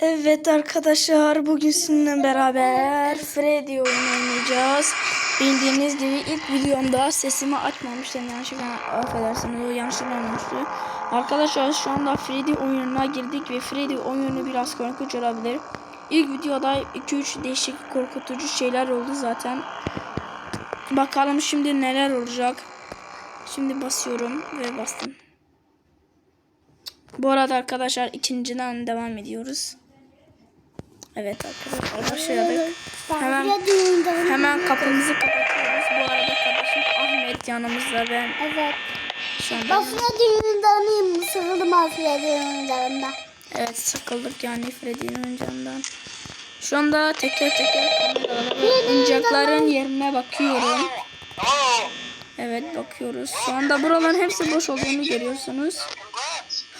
Evet arkadaşlar bugün sizinle beraber Freddy oynayacağız. Bildiğiniz gibi ilk videomda sesimi açmamıştım yanlışlıkla affedersiniz o yanlışlıkla olmuştu. Arkadaşlar şu anda Freddy oyununa girdik ve Freddy oyunu biraz korkunç olabilir. İlk videoda 2-3 değişik korkutucu şeyler oldu zaten. Bakalım şimdi neler olacak. Şimdi basıyorum ve bastım. Bu arada arkadaşlar ikinciden devam ediyoruz. Evet arkadaşlar başladık. Hemen hemen kapımızı kapatıyoruz. Bu arada kardeşim Ahmet yanımızda ben Evet. şu anda. Mafya düğünündanıyım. Sıkıldım mafya düğününden. Evet sıkıldık yani Freddy'nin oyuncağından. Şu anda teker teker oyuncakların yerine bakıyorum. Evet bakıyoruz. Şu anda buraların hepsi boş olduğunu görüyorsunuz.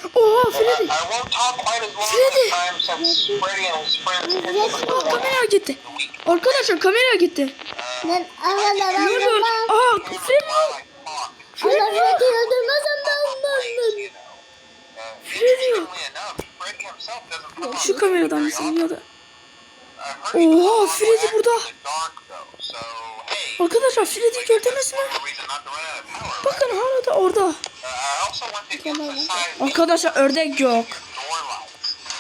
Oha Freddy! I won't talk quite as long Freddy! Freddy Aa, kamera gitti. Arkadaşlar kamera gitti. Ben ben Ne oluyor? Aa Freddy! Allah'la öldürmezsem ben ben Freddy. Freddy Şu kameradan mısın ya da? Oha Freddy burada. Arkadaşlar Freddy gördünüz mü? Bakın hala da orada. Arkadaşlar ördek yok.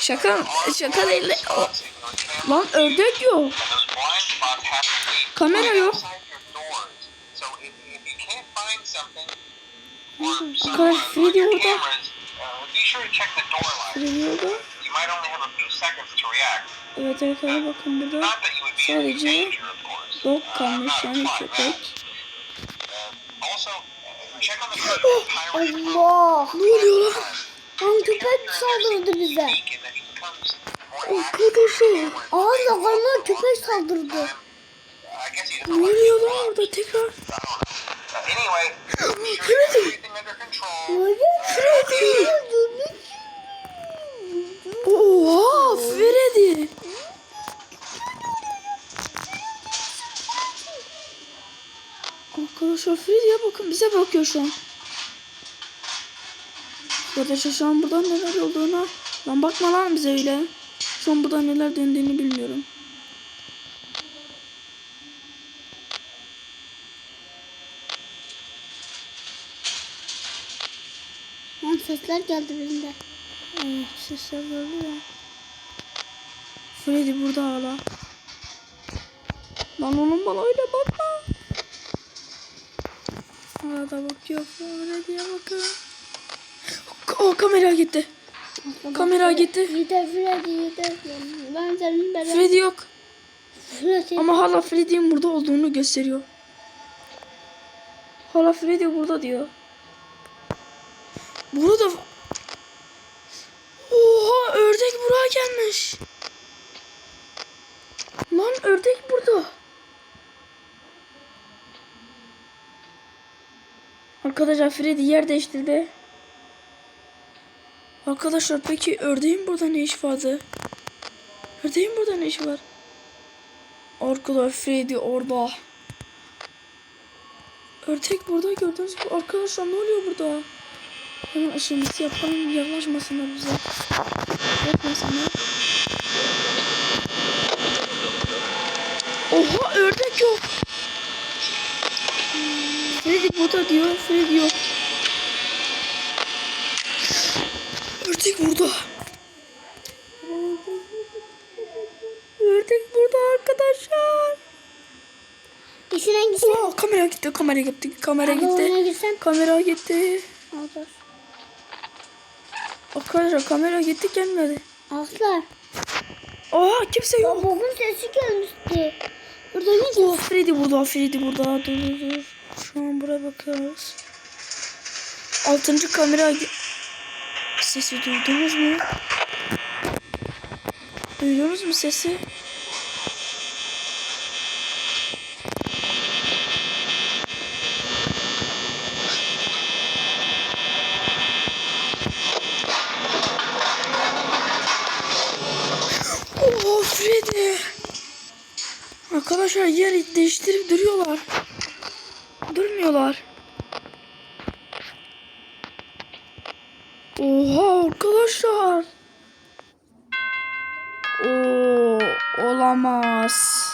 Şaka şaka değil. Lan ördek yok. Kamera yok. Arkadaşlar Freddy orada. Freddy orada. Evet arkadaşlar bakın burada. Sadece dog kalmış yani köpek. Allah. Ne oluyor lan? Lan köpek saldırdı bize. Arkadaşlar. Ağzla kanına köpek saldırdı. Ne oluyor lan orada tekrar? Freddy. Freddy. Oha Freddy. Arkadaşlar Freddy'ye bakın bize bakıyor şu an. Arkadaşlar şu an burada neler olduğuna lan bakma lan bize öyle. Şu an burada neler döndüğünü bilmiyorum. Lan sesler geldi birinde. Evet sesler geldi ya. Freddy burada hala. Lan onun bana öyle bakma. Da bakıyor. Freddy'ye bakın. O kamera gitti. Kamera gitti. Yeter Freddy yeter. Ben senin beraber. Freddy yok. Freddy. Ama hala Freddy'nin burada olduğunu gösteriyor. Hala Freddy burada diyor. Burada Oha ördek buraya gelmiş. Lan ördek burada. Arkadaşlar Freddy yer değiştirdi. Arkadaşlar peki ördeğin burada ne iş vardı? Ördeğin burada ne iş var? Arkadaşlar Freddy orada. Ördek burada gördüğünüz gibi. Arkadaşlar ne oluyor burada? Hemen ışığımızı yapalım. Yaklaşmasınlar bize. Yaklaşmasınlar. Oha ördek yok. Freddy burada diyor. Freddy yok. Ördek burada. Ördek burada arkadaşlar. İşin hangisi? Oha kamera gitti. Kamera gitti. Kamera Abi oyuna gitti. Kamera gitti. Olur. Arkadaşlar kamera gitti gelmedi. Aslar. Oha kimse yok. Babamın sesi gelmişti. Burada ne diyor? Oh Freddy burada, Freddy burada. Dur dur dur. Şu an buraya bakıyoruz. Altıncı kamera sesi duydunuz mu? Duydunuz mu sesi? Freddy. Arkadaşlar yer değiştirip duruyorlar. Durmuyorlar. Oha arkadaşlar. Olamaz.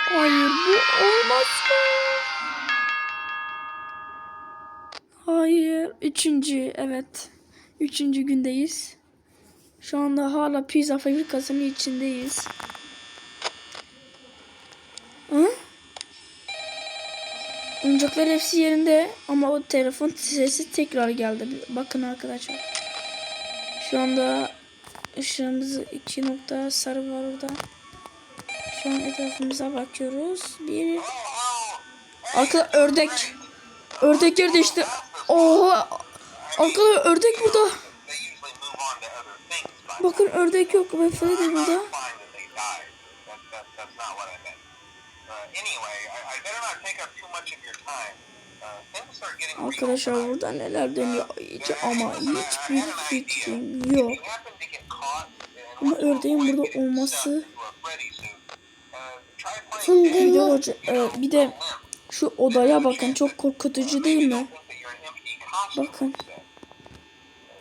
Hayır bu olmaz. Hayır. Üçüncü evet. Üçüncü gündeyiz. Şu anda hala pizza fabrikasının içindeyiz. Oyuncaklar hepsi yerinde ama o telefon sesi tekrar geldi. Bakın arkadaşlar. Şu anda ışığımız iki nokta sarı var orada. Şu an etrafımıza bakıyoruz. Bir Arka ördek. Ördek yerde işte. Oha. Arkada ördek burada. Bakın ördek yok ve Freddy burada. Anyway, I, I better not take up too much of your time. Uh, Arkadaşlar burada neler dönüyor hiç ama hiçbir fikrim yok. Ama ördeğin burada olması uh, Fıngır- Bir de, hoca, e, bir de şu odaya bakın çok korkutucu değil mi? Bakın.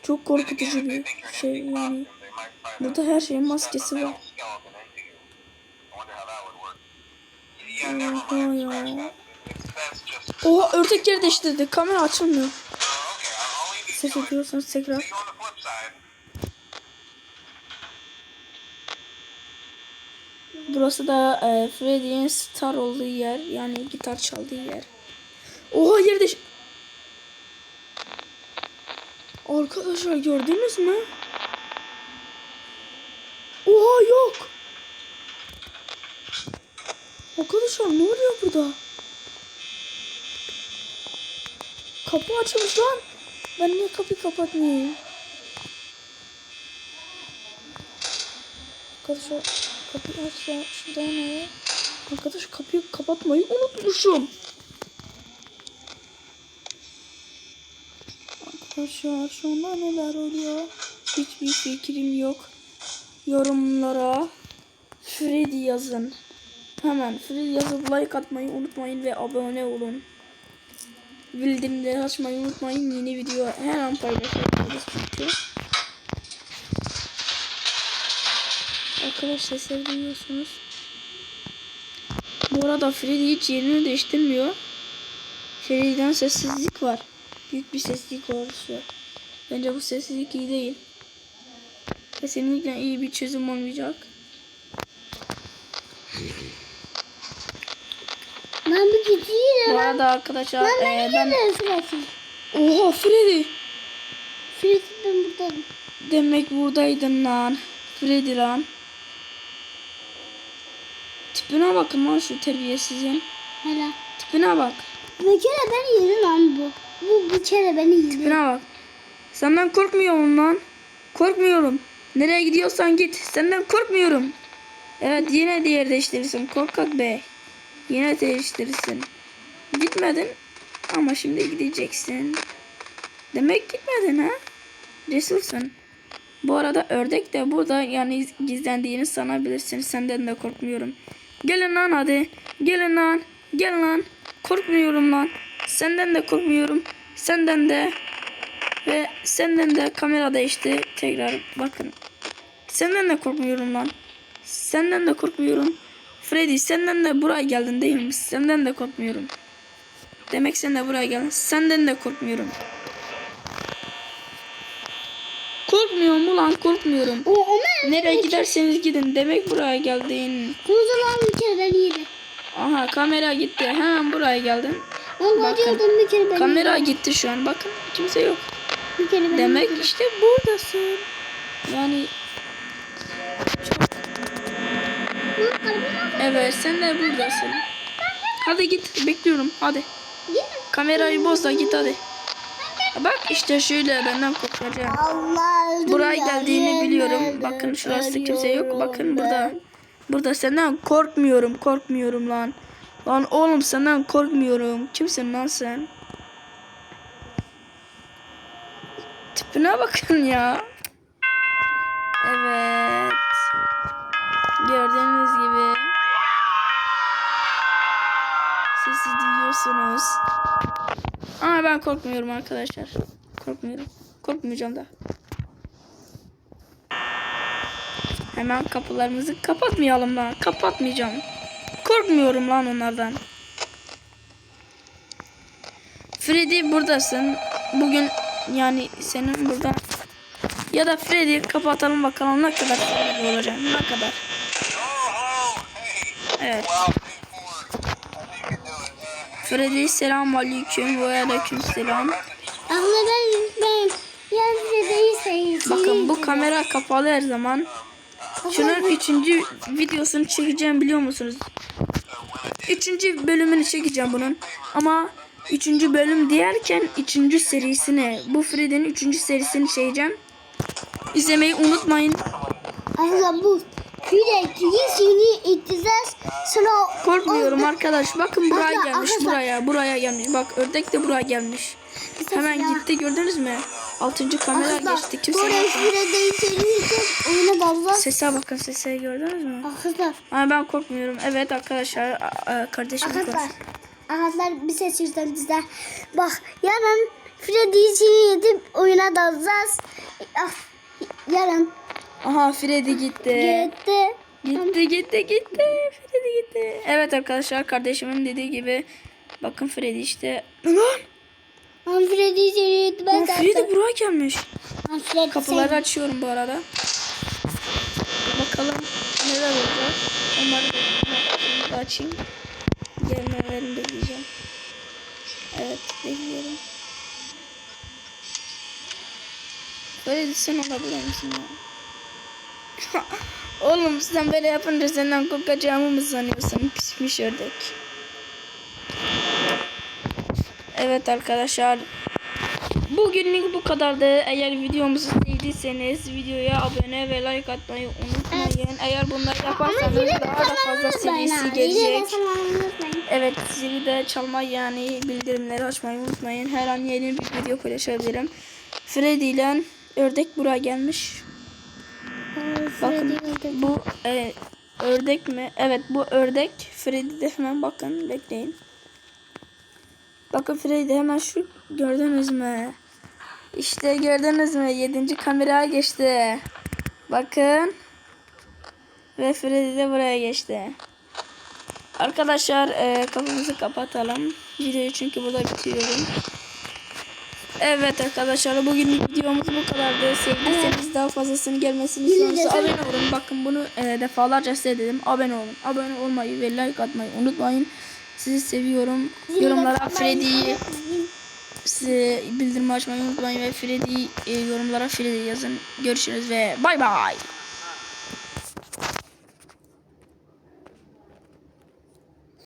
Çok korkutucu bir şey yani. Burada her şeyin maskesi var. Oha ya. Oha ördek yer değiştirdi. Kamera açılmıyor. Ses ediyorsanız tekrar. Burası da e, Freddy'nin star olduğu yer. Yani gitar çaldığı yer. Oha yer değiş... Arkadaşlar gördünüz mü? Oha yok. Arkadaşlar ne oluyor burada? Kapı açılmış lan. Ben niye kapıyı kapatmayayım? Arkadaşlar kapıyı açsa şurada ne? Arkadaş kapıyı kapatmayı unutmuşum. Arkadaşlar şu anda neler oluyor? Hiçbir fikrim yok. Yorumlara Freddy yazın. Hemen Freddy yazıp like atmayı unutmayın ve abone olun. Bildirimleri açmayı unutmayın. Yeni video her an paylaşıyoruz çünkü. Arkadaşlar sesleri duyuyorsunuz. Bu arada Freddy hiç yerini değiştirmiyor. Freddy'den sessizlik var. Büyük bir sessizlik an. Bence bu sessizlik iyi değil. Kesinlikle iyi bir çözüm olmayacak. Ben bu gidiyorum. Bu arada arkadaşlar Ben eee, ben ben... gidiyorum Fırat'ım. Oha Freddy! Fırat ben buradayım. Demek buradaydın lan. Freddy lan. Tipine bakın lan şu terbiyesizin. Hala. Tipine bak. Bir kere beni yedi lan bu. Bu bir kere beni yedi. Tipine bak. Senden korkmuyorum lan. Korkmuyorum. Nereye gidiyorsan git. Senden korkmuyorum. Evet yine diğer değiştirirsin. Korkak bey. Yine değiştirirsin. Gitmedin. Ama şimdi gideceksin. Demek gitmedin ha? Cesursun. Bu arada ördek de burada yani gizlendiğini sanabilirsin. Senden de korkmuyorum. Gelin lan hadi. Gelin lan. Gel lan. Korkmuyorum lan. Senden de korkmuyorum. Senden de. Ve senden de kamera değişti. Tekrar bakın. Senden de korkmuyorum lan. Senden de korkmuyorum. Freddy senden de buraya geldin değil mi? Senden de korkmuyorum. Demek sen de buraya geldin. Senden de korkmuyorum. Korkmuyorum ulan korkmuyorum. O Ömer. Nereye giderseniz gidin. Demek buraya geldin. Lan bir kere yedi. Aha kamera gitti. Hemen buraya geldin. Ben Bakın. bir kere Kamera yedi. gitti şu an. Bakın kimse yok. Bir kere Demek yedi. işte buradasın. Yani kalbim evet sen de buradasın. Hadi git bekliyorum hadi. Kamerayı boz da git hadi. Bak işte şöyle benden korkacağım. Allah Buraya ya, geldiğini biliyorum. Bakın şurası kimse yok. Bakın burada. Burada senden korkmuyorum. Korkmuyorum lan. Lan oğlum senden korkmuyorum. Kimsin lan sen? Tipine bakın ya. Evet. Gördüğünüz gibi. Sesi duyuyorsunuz. Ama ben korkmuyorum arkadaşlar. Korkmuyorum. Korkmayacağım da. Hemen kapılarımızı kapatmayalım lan. Kapatmayacağım. Korkmuyorum lan onlardan. Freddy buradasın. Bugün yani senin burada ya da Freddy kapatalım bakalım ne kadar olacak. Ne kadar. Evet. Freddy selam aleyküm ve aleyküm selam. Ama ben ben Freddy'yi sevdim. Bakın bu kamera kapalı her zaman. Şunun üçüncü videosunu çekeceğim biliyor musunuz? Üçüncü bölümünü çekeceğim bunun. Ama üçüncü bölüm derken üçüncü serisini. Bu Freddy'nin üçüncü serisini çekeceğim. İzlemeyi unutmayın. Abla bu sürekli seni iteceğiz. Sonra Korkmuyorum arkadaş. Bakın buraya gelmiş. Buraya. Buraya gelmiş. Bak ördek de buraya gelmiş. Hemen gitti gördünüz mü? Altıncı kamera geçti. Kimse Buraya yok. Freddy'yi seni iteceğiz. Oyuna dalacağız. Sese bakın sese gördünüz mü? Arkadaşlar. Ama ben korkmuyorum. Evet arkadaşlar a- a- kardeşim Arkadaşlar. korksun. Arkadaşlar bir ses yüzden bizler. Bak yarın Freddy'yi seni itip oyuna dalacağız. Ah, yarın Aha Freddy gitti. gitti. Gitti gitti gitti. Freddy gitti. Evet arkadaşlar kardeşimin dediği gibi bakın Freddy işte. Lan! Ben Freddy'yi seni itmez. Lan Freddy buraya gelmiş. Ben Freddy Kapıları açıyorum bu arada. Bakalım neler olacak. Onları da açayım. Gelmelerini bekleyeceğim. Evet bekliyorum. Böyle sen olabilir misin ya? Oğlum sen böyle yapınca senden korkacağımı mı sanıyorsun? Pişmiş ördek. Evet arkadaşlar. Bugünlük bu kadardı. Eğer videomuzu sevdiyseniz videoya abone ve like atmayı unutmayın. Eğer bunları yaparsanız daha da fazla serisi gelecek. Evet zili de çalmayı yani bildirimleri açmayı unutmayın. Her an yeni bir video paylaşabilirim. Freddy ile ördek buraya gelmiş. Bakın bu e, ördek mi? Evet bu ördek. Freddy hemen bakın bekleyin. Bakın Freddy hemen şu gördünüz mü? İşte gördünüz mü? Yedinci kameraya geçti. Bakın. Ve Freddy de buraya geçti. Arkadaşlar e, kapımızı kapatalım. Videoyu çünkü burada bitiriyorum. Evet arkadaşlar bugün videomuz bu kadardı. Sevdiyseniz daha fazlasını gelmesini istiyorsanız abone olun. Bakın bunu e, defalarca size dedim. Abone olun. Abone olmayı ve like atmayı unutmayın. Sizi seviyorum. Yorumlara Freddy'yi size bildirim açmayı unutmayın ve Freddy e, yorumlara Freddy yazın. Görüşürüz ve bay bay.